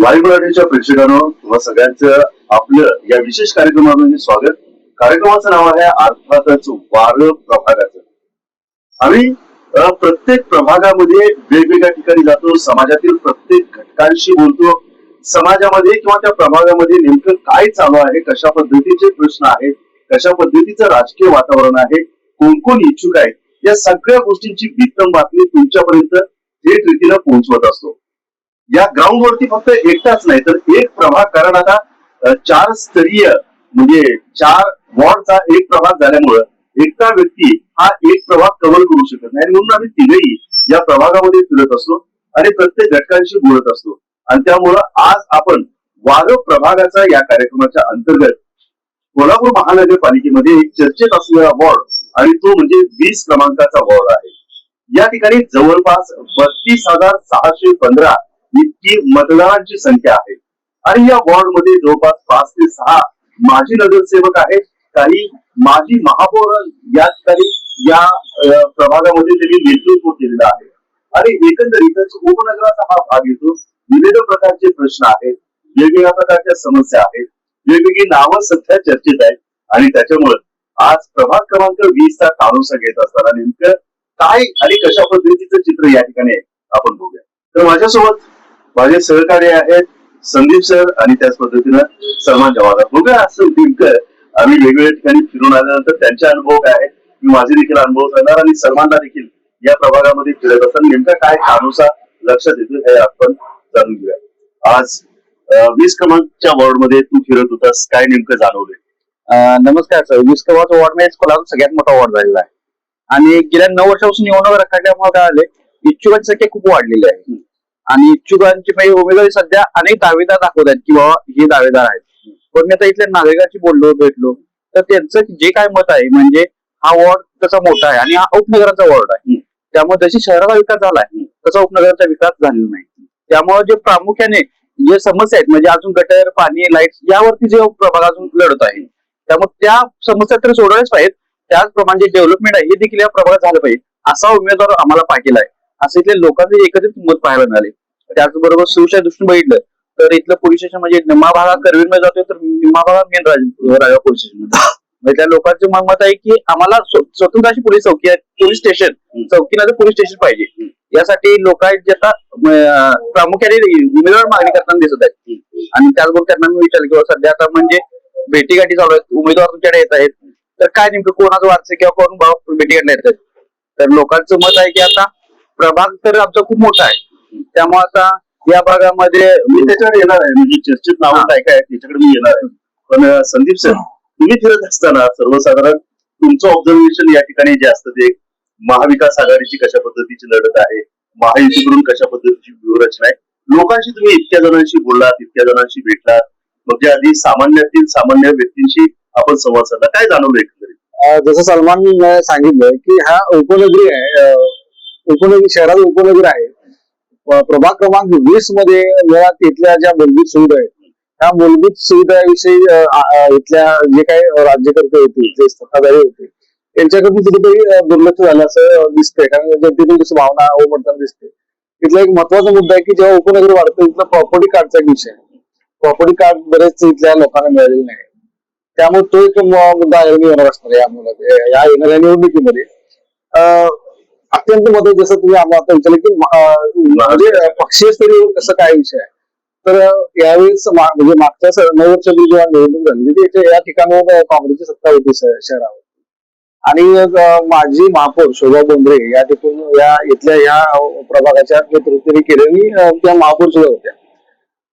Live मराठीच्या प्रेक्षकांनो तुम्हा सगळ्यांचं आपलं या विशेष कार्यक्रमामध्ये स्वागत. कार्यक्रमाचं नाव आहे अर्थातच वार प्रभागाचं. आम्ही प्रत्येक प्रभागामध्ये वेगवेगळ्या ठिकाणी जातो समाजातील प्रत्येक घटकांशी बोलतो. समाजामध्ये किंवा त्या प्रभागामध्ये नेमकं काय चालू आहे कशा पद्धतीचे प्रश्न आहेत कशा पद्धतीचं राजकीय वातावरण आहे कोण कोण इच्छुक आहेत या सगळ्या गोष्टींची वित्तम बातमी तुमच्यापर्यंत थेट रीतीनं पोहोचवत असतो. या ग्राउंड वरती फक्त एकटाच नाही तर एक प्रभाग कारण आता चार स्तरीय म्हणजे चार वॉर्डचा एक प्रभाग झाल्यामुळं एकटा व्यक्ती हा एक प्रभाग कव्हर करू शकत नाही. आणि म्हणून आम्ही तिघही या प्रभागामध्ये फिरत असतो आणि प्रत्येक घटकांशी बोलत असतो. आणि त्यामुळं आज आपण वाघ प्रभागाचा या कार्यक्रमाच्या अंतर्गत कोल्हापूर महानगरपालिकेमध्ये एक चर्चेत असलेला वॉर्ड आणि तो म्हणजे वीस क्रमांकाचा वॉर्ड आहे. या ठिकाणी जवळपास बत्तीस हजार सहाशे पंधरा इतकी मतदारांची संख्या आहे. आणि या वॉर्डमध्ये जवळपास पाच ते सहा माजी नगरसेवक आहेत. काही माजी महापौर या ठिकाणी या प्रभागामध्ये त्यांनी नेतृत्व केलेलं आहे. आणि एकंदरीतच उपनगराचा हा भाग येतो. विविध प्रकारचे प्रश्न आहेत. वेगवेगळ्या प्रकारच्या समस्या आहेत. वेगवेगळी नावं सध्या चर्चेत आहेत. आणि त्याच्यामुळे आज प्रभाग क्रमांक वीस चा कानूसा घेत असताना नेमकं काय आणि कशा पद्धतीचं चित्र या ठिकाणी आपण बघूया. तर माझ्यासोबत माझे सहकारी आहेत संदीप सर आणि त्याच पद्धतीनं सलमान जवाहर बघा असं दिनकर आम्ही वेगवेगळ्या ठिकाणी फिरून आल्यानंतर त्यांचे अनुभव काय आहेत मी माझे देखील अनुभव सांगणार आणि सलमानला देखील या प्रभागामध्ये फिरत असताना नेमका काय कानुसा लक्षात येतो हे आपण जाणून घेऊया. आज वीस क्रमांकच्या वॉर्डमध्ये तू फिरत होतास काय नेमकं जाणवलंय? नमस्कार सर. वीस क्रमांक वॉर्डमध्ये कोल्हापूर सगळ्यात मोठा वॉर्ड झालेला आहे. आणि गेल्या नऊ वर्षापासून निवडणूक रखडल्यामुळे काय आले इच्छुकांची संख्या खूप वाढलेली आहे. आणि इच्छुकांची म्हणजे उमेदवारी सध्या अनेक दावेदार दाखवतात की बाबा हे दावेदार आहेत. पण मी आता इथल्या नागरिकांशी बोललो भेटलो तर त्यांचं जे काय मत आहे म्हणजे हा वॉर्ड तसा मोठा आहे आणि हा उपनगराचा वॉर्ड आहे. त्यामुळे जशी शहराचा विकास झाला आहे तसा उपनगराचा विकास झालेला नाही. त्यामुळे जे प्रामुख्याने जे समस्या आहेत म्हणजे अजून गटर पाणी लाइट यावरती जे प्रभाग अजून लढत आहे त्यामुळे त्या समस्या तर सोडवल्याच पाहिजेत. त्याचप्रमाणे जे डेव्हलपमेंट आहे हे देखील या प्रभागात झालं पाहिजे असा उमेदवार आम्हाला पाहिजे आहे. असं इथले लोकांचे एकत्रित मत पाहायला मिळाले. त्याचबरोबर सुविचार दृष्टीने बघितलं तर इथलं पोलीस स्टेशन म्हणजे निम्मा भागा करवीरमध्ये जातोय तर निम्मा भागा मेन राजा पोलीस स्टेशनमध्ये म्हणजे त्या लोकांचं मत मत आहे की आम्हाला स्व- स्वतंत्र अशी पोलीस चौकी आहे पोलीस स्टेशन. चौकीला पोलीस स्टेशन पाहिजे. यासाठी लोक आहेत जे आता प्रामुख्याने उमेदवार मागणी करताना दिसत आहेत. आणि त्याचबरोबर त्यांना मी विचारलं की बाबा सध्या आता म्हणजे भेटीगाठी चालू आहेत उमेदवार तुमच्याकडे येत आहेत. तर काय नेमकं कोणाचं वारसे किंवा कोण भाव भेटीगाठला येत आहेत? तर लोकांचं मत आहे की आता प्रभाग तर आमचा खूप मोठा आहे. त्यामुळे आता या भागामध्ये मी त्याच्यावर येणार आहे. म्हणजे चर्चेत नावं काय काय त्याच्याकडे मी येणार आहे. पण संदीप सर तुम्ही फिरत असताना सर्वसाधारण तुमचं ऑब्झर्वेशन या ठिकाणी जे असतं ते महाविकास आघाडीची कशा पद्धतीची लढत आहे? महायुतीकडून कशा पद्धतीची व्यूहरचना आहे? लोकांशी तुम्ही इतक्या जणांशी बोललात इतक्या जणांशी भेटलात. म्हणजे आधी सामान्यातील सामान्य व्यक्तींशी आपण संवाद साधला. काय जाणवलं एकंदरीत? जसं सलमान सांगितलं की हा उपनगरी आहे. उपनगरी शहरात उपनगर आहे. प्रभाग क्रमांक वीसमध्ये मुळात इथल्या ज्या मूलभूत सुविधा आहेत त्या मूलभूत सुविधाविषयी इथल्या जे काही राज्यकर्ते होते जे सत्ताधारी होते त्यांच्याकडून कुठेतरी दुर्लक्ष झालं असं दिसतंय. कारण जनतेतून तशी भावना उमटताना दिसते. इथला एक महत्त्वाचा मुद्दा आहे की जेव्हा उपनगर वाढतं इथला प्रॉपर्टी कार्डचा एक विषय प्रॉपर्टी कार्ड बरेच इथल्या लोकांना मिळालेलं नाही. त्यामुळे तो एक मुद्दा येणार असणार या मुलाचा या येणाऱ्या निवडणुकीमध्ये. अं, अत्यंत महत्वाचं जसं तुम्ही आम्हाला आता विचारलं की म्हणजे पक्षीय स्तरीय कसं काय विषय आहे? तर यावेळेस म्हणजे मागच्या नऊ वर्षापूर्वी जेव्हा निवडणूक झाली म्हणजे या ठिकाणावर काँग्रेसची सत्ता होती शहरावर. आणि माझी माजी महापौर शोभा बोंद्रे या ठिकाणी या इथल्या या प्रभागाच्या नेतृत्वाने केलेली त्या महापौर सुद्धा होत्या.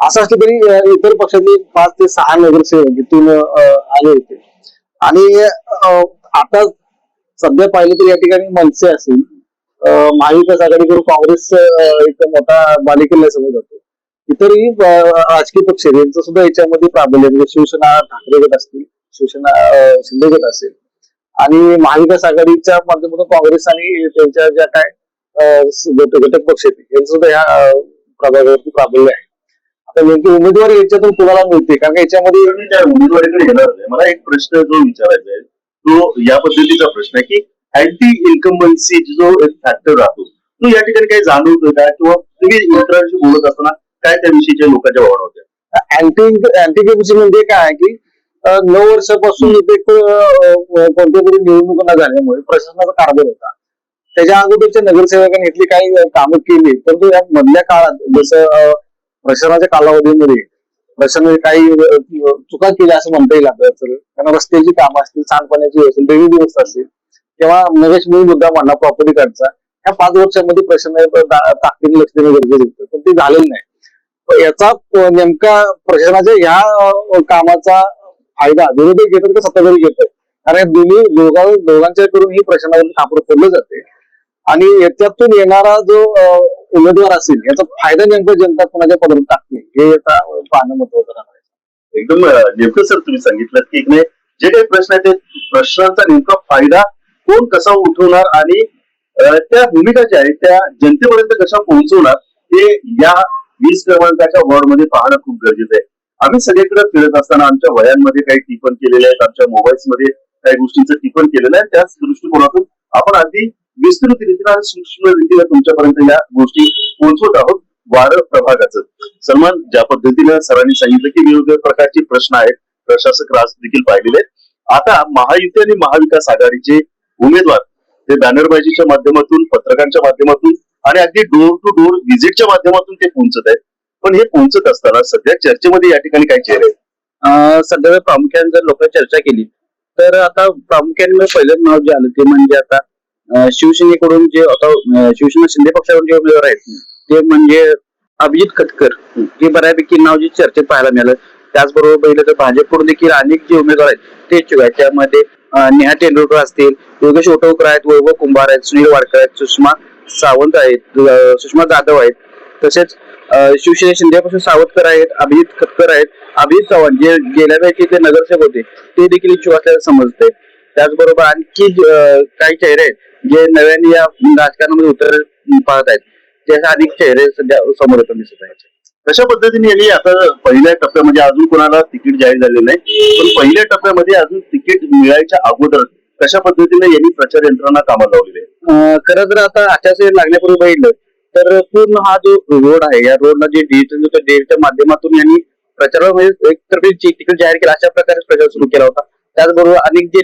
असं असलं तरी इतर पक्षातले पाच ते सहा नगरसेवक इथून आले होते. आणि आता सध्या पाहिलं तर या ठिकाणी मनसे असेल महाविकास आघाडीकडून काँग्रेस एक मोठा बालेकिल्ला समोर जातो. इतरही राजकीय पक्ष यांचं सुद्धा याच्यामध्ये प्राबल्य आहे. म्हणजे शिवसेना ठाकरे गट असतील शिवसेना शिंदे गट असेल. आणि महाविकास आघाडीच्या माध्यमातून काँग्रेस आणि त्यांच्या ज्या काय घटक पक्ष आहेत यांचं सुद्धा ह्या प्रभागावरती प्राबल्य आहे. आता नेमकी उमेदवारी याच्यातून कुणाला मिळते? कारण का याच्यामध्ये त्या उमेदवारीकडे येणार नाही. मला एक प्रश्न जो विचारायचा आहे तो या पद्धतीचा प्रश्न आहे की अँटी इन्कम्बन्सी जो एक फॅक्टर राहतो तो या ठिकाणी काही जाणवतोय का? किंवा तुम्ही मित्रांशी बोलत असताना काय त्याविषयीच्या लोकांच्या भावना होत्या? अँटी अँटिकेपसी म्हणजे काय की नऊ वर्षापासून इथे एक, कोणत्या तरी निवडणुका न झाल्यामुळे प्रशासनाचा कारभार होता. त्याच्या अगोदरच्या नगरसेवकांनी इथली काही कामं केली परंतु या मधल्या काळात जसं प्रशासनाच्या कालावधीमध्ये प्रशासनाने काही चुका केल्या असं म्हणता येईल आपल्याला तर कारण रस्त्याची कामं असतील सांडपाण्याची असेल ड्रेनेज व्यवस्था असेल किंवा नरेश मी मुद्दा मांडला प्रॉपर्टी कार्डचा ह्या पाच वर्षामध्ये प्रशासनाने ताकदीने लक्ष देणं गरजेचं होतं पण ते झालेलं नाही. याचा नेमका प्रशासनाच्या ह्या कामाचा फायदा विरोधी घेतात का सत्ताधारी घेतात कारण या दोन्ही दोघां दोघांच्या करून ही प्रशासनावर कापड फोडलं जाते. आणि याच्यातून येणारा जो उमेदवार असेल याचा फायदा नेमका जनता कोणाच्या पदरात टाकते? हे आता पाहणं महत्वाचं राहणार एकदम नेमकं सर तुम्ही सांगितलं की एक नाही जे काही प्रश्न आहेत ते प्रश्नांचा नेमका फायदा कोण कसा उठवणार आणि त्या भूमिका ज्या आहेत त्या जनतेपर्यंत कशा पोहोचवणार हे या वीस क्रमांकाच्या वॉर्डमध्ये पाहणं खूप गरजेचं आहे. आम्ही सगळीकडे फिरत असताना आमच्या वयांमध्ये काही टिपण केलेले आहेत आमच्या मोबाईल्समध्ये काही गोष्टींचं टिपण केलेलं आहे. त्याच दृष्टिकोनातून आपण अगदी विस्तृत रीतीनं आणि सूक्ष्म रीतीनं तुमच्यापर्यंत या गोष्टी पोहोचवत आहोत वार प्रभागाचं. सलमान ज्या पद्धतीने सरांनी सांगितलं की वेगवेगळ्या प्रकारचे प्रश्न आहेत प्रशासक राज देखील पाहिलेले आहेत. आता महायुती आणि महाविकास आघाडीचे उमेदवार ते बॅनरबाजीच्या माध्यमातून पत्रकांच्या माध्यमातून आणि अगदी डोर टू डोर व्हिजिटच्या माध्यमातून ते पोहोचत आहेत. पण हे पोहोचत असताना सध्या चर्चेमध्ये या ठिकाणी काय चेहरे सध्या जर प्रामुख्याने जर लोक चर्चा केली तर आता प्रामुख्याने पहिलं नाव जे आलं ते म्हणजे आता शिवसेनेकडून जे आता शिवसेना शिंदे पक्षाकडून जे उमेदवार आहेत ते म्हणजे अभिजित खतकर हे बऱ्यापैकी नाव जे चर्चेत पाहायला मिळालं. त्याचबरोबर पहिले तर भाजपकडून देखील अनेक जे उमेदवार आहेत ते इच्छुक आहेत. त्यामध्ये नेहा तेंडुलकर असतील योगेश ओटवकर आहेत वैभव कुंभार आहेत सुनील वाडकर आहेत सुषमा सावंत आहेत सुषमा जाधव आहेत. तसेच शिवसेना शिंदेपासून सावतकर आहेत अभिजित खतकर आहेत. अभिजित चव्हाण जे गेल्या वेळी ते नगरसेवक होते ते देखील इच्छुक असल्याचं समजते त्याचबरोबर आणखी काही चेहरे आहेत जे नव्याने या राजकारणामध्ये उतर पाहत आहेत. त्याचे अनेक चेहरे सध्या समोर येताना दिसत आहेत. कशा पद्धतीने यांनी आता पहिल्या टप्प्यामध्ये म्हणजे अजून कोणाला तिकीट जाहीर झालेलं नाही पण पहिल्या टप्प्यामध्ये अजून तिकीट मिळायच्या अगोदर कशा पद्धतीने यांनी प्रचार यंत्रणा कामाला लावलेली आहे? खरं जर आता आचारसंहिता लागण्यापूर्वी बघितलं तर पूर्ण हा जो रोड आहे या रोडला जे डिजिटल होतं माध्यमातून यांनी प्रचारामध्ये म्हणजे एक तर्फे तिकीट जाहीर केला अशा प्रकारे प्रचार सुरू केला होता. त्याचबरोबर अनेक जे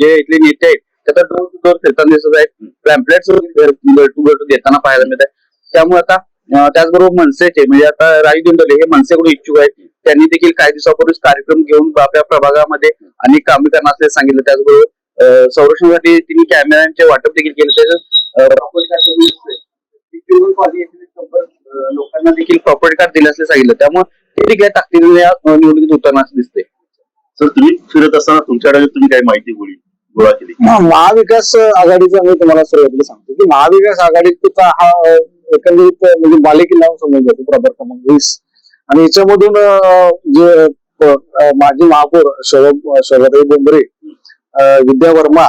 जे इथले नेते आहेत त्याचा डोर टू डोर फिरताना दिसत आहेत. पॅम्पलेट्स घर टू देताना पाहायला मिळत आहे त्यामुळे आता त्याचबरोबर मनसेचे म्हणजे आता राजू दिंडोले हे मनसेकडून इच्छुक आहेत. त्यांनी देखील काही दिवसापूर्वीच कार्यक्रम घेऊन आपल्या प्रभागामध्ये अनेक कामे करणार असल्याचं सांगितलं. त्याचबरोबर संरक्षणासाठी तिने कॅमेऱ्यांचे वाटप देखील केलं. त्याचं म्हणजे लोकांना देखील प्रॉपर्टी कार्ड दिलं असं सांगितलं. त्यामुळे ते देखील ताकदीने या निवडणुकीत उतरणार असं दिसते सर तुम्ही फिरत असताना तुमच्याकडे तुम्ही काही माहिती गोळी गोळा केली. महाविकास आघाडीचा मी तुम्हाला सुरुवातीला सांगतो की महाविकास आघाडीत हा एकंदरीत म्हणजे बालेकिल्ला म्हणून समजला जातो प्रभाग क्रमांक वीस. आणि याच्यामधून जे माजी महापौर शोभ शोभाताई बोंबरे विद्या वर्मा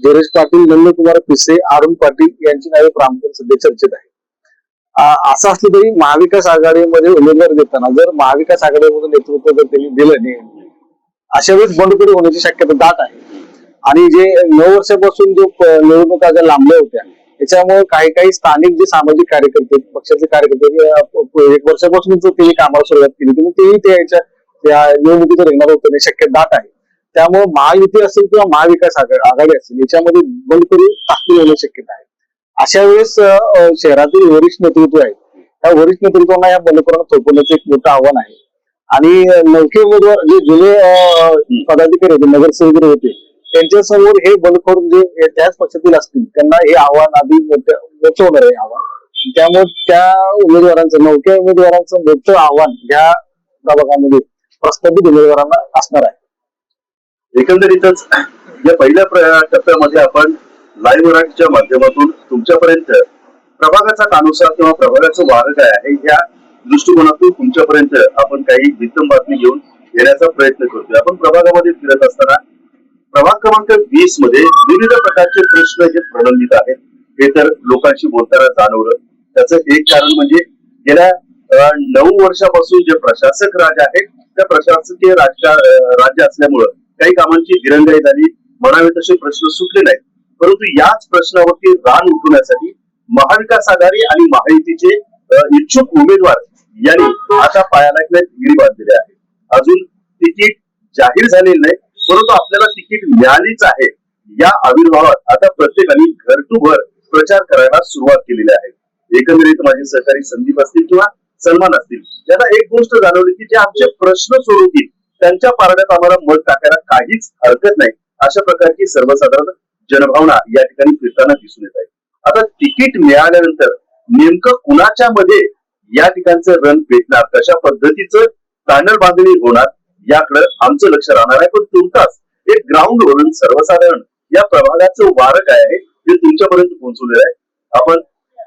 धीरज पाटील नंदकुमार पिसे अरुण पाटील यांची नावे प्रामुख्याने सध्या चर्चेत आहे असं असलं तरी महाविकास आघाडीमध्ये उमेदवार देताना जर महाविकास आघाडीमध्ये नेतृत्व जर त्यांनी दिलं नाही अशा वेळेस बंडखोरी होण्याची शक्यता दाट आहे. आणि जे नऊ वर्षापासून जो प- निवडणुका ज्या लांबल्या होत्या त्याच्यामुळे काही काही स्थानिक जे सामाजिक कार्यकर्ते पक्षाचे कार्यकर्ते एक वर्षापासून त्यांनी कामाला सुरुवात केली त्यामुळे तेही त्या याच्या त्या निवडणुकीचं रिंगणात होतं शक्य दाट आहे. त्यामुळे महायुती असेल किंवा महाविकास आघाडी असेल याच्यामध्ये बंडखोरी ताकदी होण्याची शक्यता आहे. अशा वेळेस शहरातील वरिष्ठ नेतृत्व आहे त्या वरिष्ठ नेतृत्वांना या बंडखोरांना थोपवण्याचं एक मोठं आव्हान आहे. आणि अ, उमेदवार जे जुने पदाधिकारी होते नगरसेवक होते त्यांच्यासमोर हे बंडखोर म्हणजे जे त्याच पक्षातील असतील. त्यांना हे आव्हान आधी मोठं होणार आहे आव्हान. त्यामुळे त्या उमेदवारांचं नवक्या उमेदवारांचं मोठं आव्हान या प्रभागामध्ये प्रस्तावित उमेदवारांना असणार आहे. एकंदरीतच या पहिल्या प्र- टप्प्यामध्ये आपण लाईव्ह मराठीच्या माध्यमातून तुमच्यापर्यंत प्रभागाचा कानुसार किंवा प्रभागाचं वारं काय आहे या दृष्टिकोनातून तुमच्यापर्यंत आपण काही वित्तम बातमी घेऊन येण्याचा प्रयत्न करतोय. आपण प्रभागामध्ये फिरत असताना प्रभाग क्रमांक वीसमध्ये विविध प्रकारचे प्रश्न जे प्रलंबित आहेत हे तर लोकांशी बोलताना जाणवलं. त्याचं एक कारण म्हणजे गेल्या नऊ वर्षापासून जे प्रशासक राज आहे त्या प्रशासकीय राज्य असल्यामुळं काही कामांची दिरंगाई झाली म्हणावे तसे प्रश्न सुटले नाहीत. परंतु याच प्रश्नावरती रान उठवण्यासाठी महाविकास आघाडी आणि महायुतीचे इच्छुक उमेदवार यांनी आता पायाला एक डिग्री बांधलेली आहे. अजून तिकीट जाहीर झालेलं नाही. परंतु आपल्याला तिकीट मिळालीच आहे. या आविर्भावात आता प्रत्येकाने घर टू घर प्रचार करायला सुरुवात केलेली आहे. एकंदरीत माझे सहकारी संदीप असतील किंवा सलमान असतील त्यांना एक गोष्ट जाणवली की जे आमचे प्रश्न सोडवतील त्यांच्या पारड्यात आम्हाला मत टाकायला काहीच हरकत नाही. अशा प्रकारची सर्वसाधारण जनभावना या ठिकाणी फिरताना दिसून येत आहे. आता तिकीट मिळाल्यानंतर नेमकं कुणाच्या मध्ये या ठिकाणचं रन पेटणार कशा पद्धतीचं पॅनल बांधणी होणार याकडे आमचं लक्ष राहणार आहे. पण तुमचाच एक ग्राउंड वरून सर्वसाधारण या प्रभागाचं वारं काय आहे ते तुमच्यापर्यंत पोहोचवलेलं आहे. आपण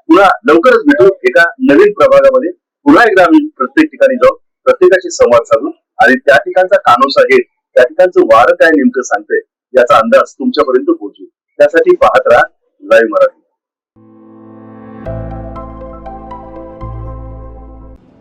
पुन्हा लवकरच भेटू एका नवीन प्रभागामध्ये. पुन्हा एकदा आम्ही प्रत्येक ठिकाणी जाऊ प्रत्येकाशी संवाद साधू आणि त्या ठिकाणचा कानोसा घेत त्या ठिकाणचं वारं काय नेमकं सांगतंय याचा अंदाज तुमच्यापर्यंत पोहोचू त्यासाठी पाहत राहा लाईव्ह मराठी.